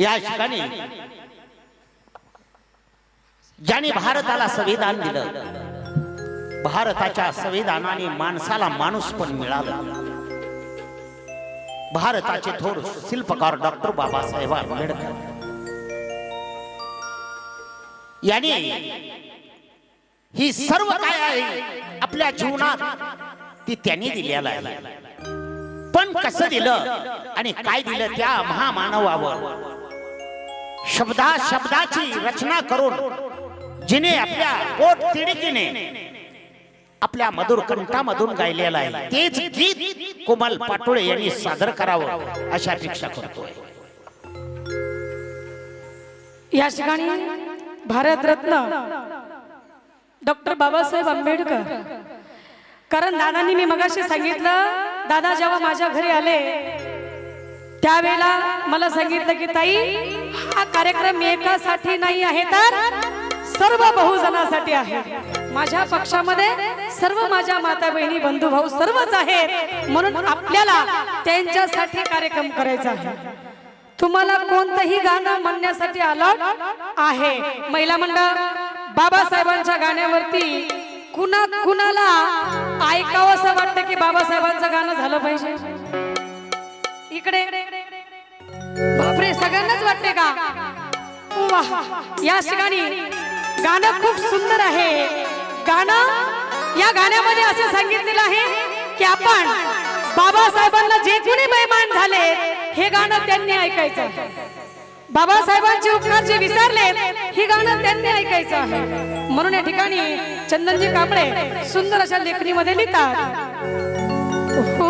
या ठिकाणी ज्याने भारताला संविधान दिलं भारताच्या संविधानाने माणसाला माणूस पण मिळालं. भारताचे थोर शिल्पकार डॉक्टर बाबासाहेब आंबेडकर याने ही सर्व काय आहे आपल्या जीवनात ती त्यांनी दिलेला आहे. पण कसं दिलं आणि काय दिलं त्या महामानवावर? शब्दा शब्दाची रचना करून जिने आपल्या पोट तिडकीने आपल्या मधुर कंठामधून गायलेलं आहे. तेच गीत कोमल पाटोळे यांनी सादर करावं अशा अपेक्षा करतोय. या ठिकाणी भारतरत्न डॉक्टर बाबासाहेब आंबेडकर. कारण दादांनी मी मगाशी सांगितलं दादा जेव्हा माझ्या घरी आले त्यावेळेला मला सांगितलं की ताई हा कार्यक्रम एकासाठी नाही आहे तर सर्व बहुजनासाठी आहे. माझ्या पक्षामध्ये सर्व माझ्या माता बहिणी बंधू भाऊ सर्वच आहेत. म्हणून आपल्याला त्यांच्यासाठी कार्यक्रम करायचा आहे. तुम्हाला कोणतंही गाणं म्हणण्यासाठी अलाउड आहे. महिला मंडळ बाबासाहेबांच्या गाण्यावरती कुणा कुणाला ऐकावं असं वाटतं की बाबासाहेबांचं गाणं झालं पाहिजे? इकडे. बापरे सगळ्यांनाच वाटते का? या ठिकाणी गाणं खूप सुंदर आहे. गाणं या गाण्यामध्ये असं सांगितलेलं आहे की आपण बाबासाहेबांना जे कुणी बैमान झाले हे गाणं त्यांनी ऐकायचं बाबासाहेबांचे उपकार जे विसरले हे गाणं त्यांनी ऐकायचं आहे. म्हणून या ठिकाणी चंदनजी कांबळे सुंदर अशा लेखणीमध्ये लिहितात. हो,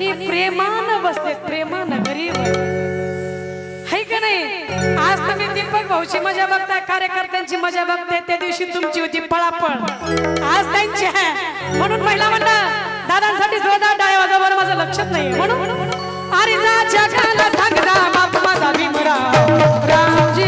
आणि प्रेमानं बसले प्रेमानं गरीब है का नाही? आज तुम्ही दीपक भाऊची मजा बघताय कार्यकर्त्यांची मजा बघताय त्या दिवशी तुमची होती पळापळ. आज त्यांची आहे. म्हणून महिला म्हणला दादांसाठी जोरदार डाय वाजवणार माझं लक्षात नाही म्हणून अरे जा जगाला सांग जा बाप माझा भीमराव. रामजी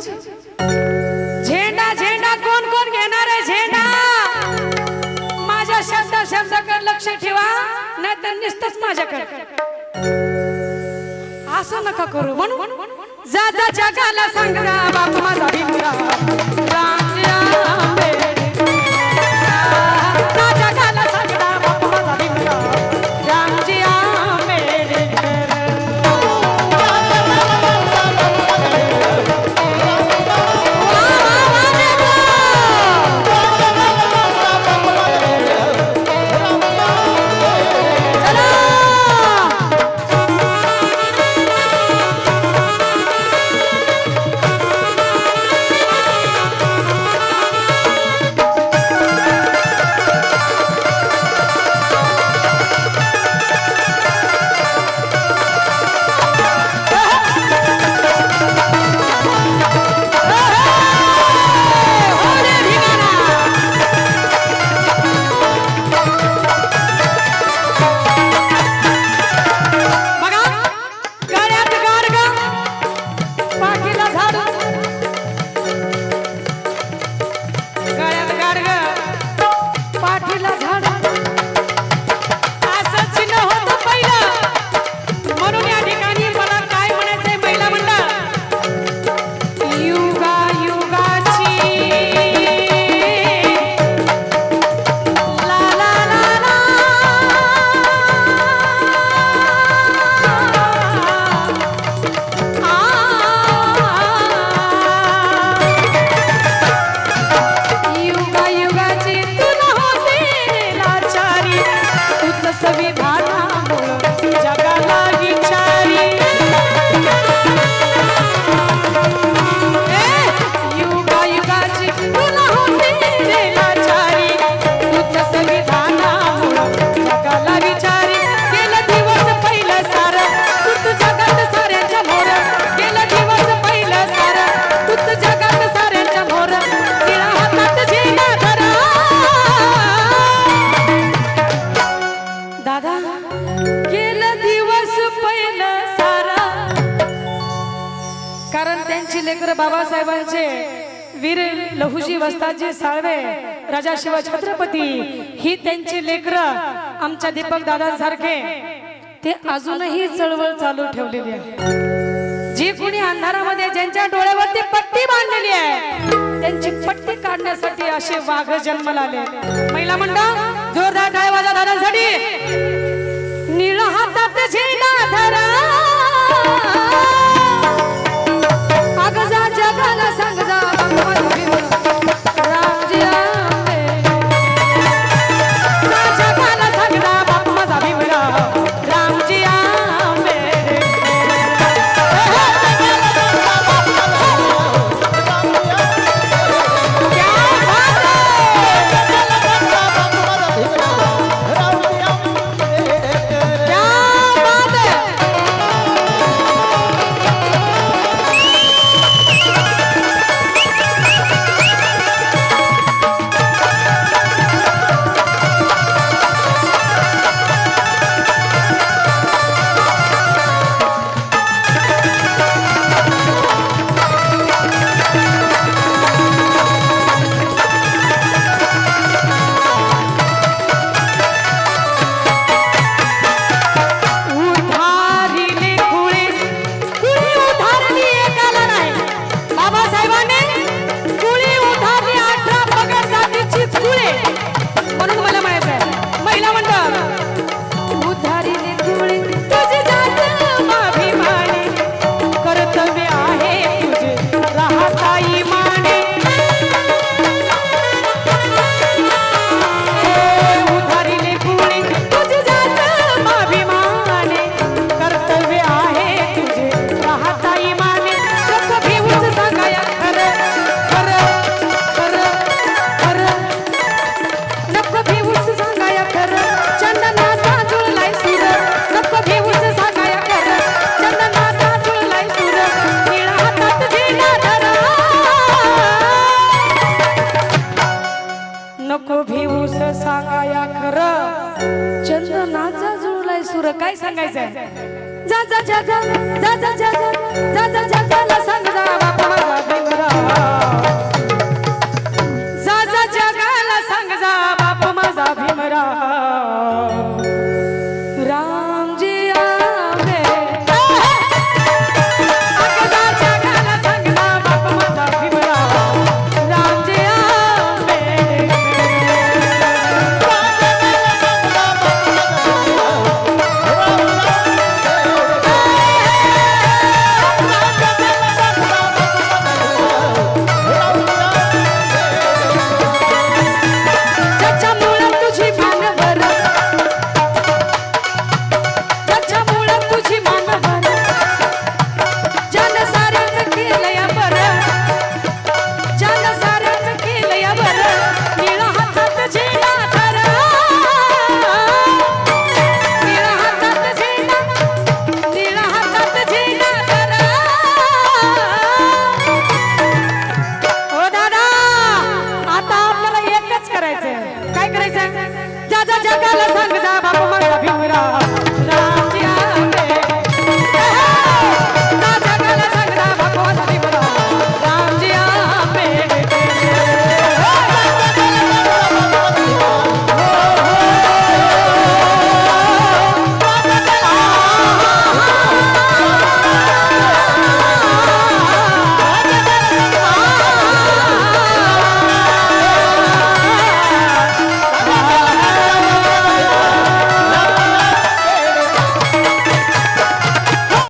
झेंडा झेंडा कोण कोण घेणार आहे झेंडा? माझ्या शब्द शब्दाकडे लक्ष ठेवा नाही तर निसतच माझ्याकडे. असं नका करू. म्हणून जा जा जगाला सांगा बाबा माझा भिंगरा. कारण त्यांची लेकर बाबासाहेबांचे वीर लहुजी वस्ताजी साळवे राजा शिवा छत्रपती ही त्यांची लेकर आमच्या दीपक दादांसारखे. ते अजूनही चळवळ चालू ठेवलेली आहे. जी कुणी अंधारामध्ये ज्यांच्या डोळ्यावरती पट्टी बांधलेली आहे त्यांची पट्टी काढण्यासाठी असे वाघ जन्म लागले महिला मंडळ जोरदार टाळ्या वाजा दादांसाठी. निळ हातात सुर काय सांगायचंय जा जा जग जा जा जग जा जा जगाला सांग जा बापा माझा